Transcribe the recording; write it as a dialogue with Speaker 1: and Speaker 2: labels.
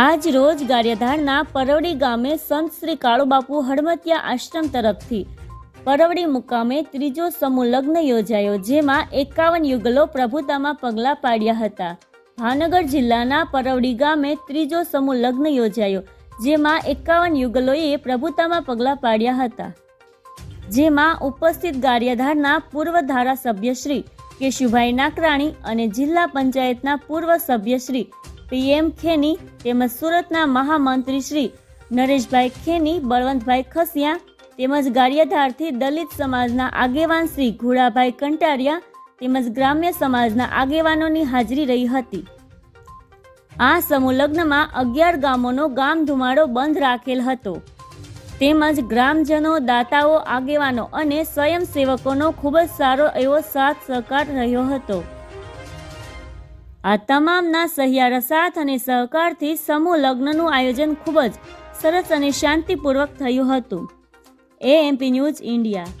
Speaker 1: આજ રોજ ગારિયાધારના પરવડી ગામે સંત શ્રી કાળુબાપુ હળમતિયા આશ્રમ તરફથી પરવડી મુકામે ત્રીજો સમૂહ લગ્ન યોજાયો, જેમાં એકાવન યુગલો પ્રભુતામાં પગલાં પાડ્યા હતા. ભાવનગર જિલ્લાના પરવડી ગામે ત્રીજો સમૂહ લગ્ન યોજાયો, જેમાં એકાવન યુગલોએ પ્રભુતામાં પગલાં પાડ્યા હતા. જેમાં ઉપસ્થિત ગારિયાધારના પૂર્વ ધારાસભ્ય શ્રી કેશુભાઈ નાકરાણી અને જિલ્લા પંચાયતના પૂર્વ સભ્ય શ્રી પીએમ ખેની તેમજ સુરતના મહામંત્રી શ્રી નરેશભાઈ ખેની, બળવંતભાઈ ખસિયા તેમજ ગારિયાધારથી દલિત સમાજના આગેવાન શ્રી ઘોડાભાઈ કંટારિયા તેમજ ગ્રામ્ય સમાજના આગેવાનોની હાજરી રહી હતી. આ સમૂહ લગ્નમાં અગિયાર ગામોનો ગામ ધુમાડો બંધ રાખેલ હતો. તેમજ ગ્રામજનો, દાતાઓ, આગેવાનો અને સ્વયંસેવકોનો ખૂબ જ સારો એવો સાથ સહકાર રહ્યો હતો. આ તમામના સહિયારા સાથ અને સહકારથી સમૂહ લગ્નનું આયોજન ખૂબ જ સરસ અને શાંતિપૂર્વક થયું હતું. AMP news India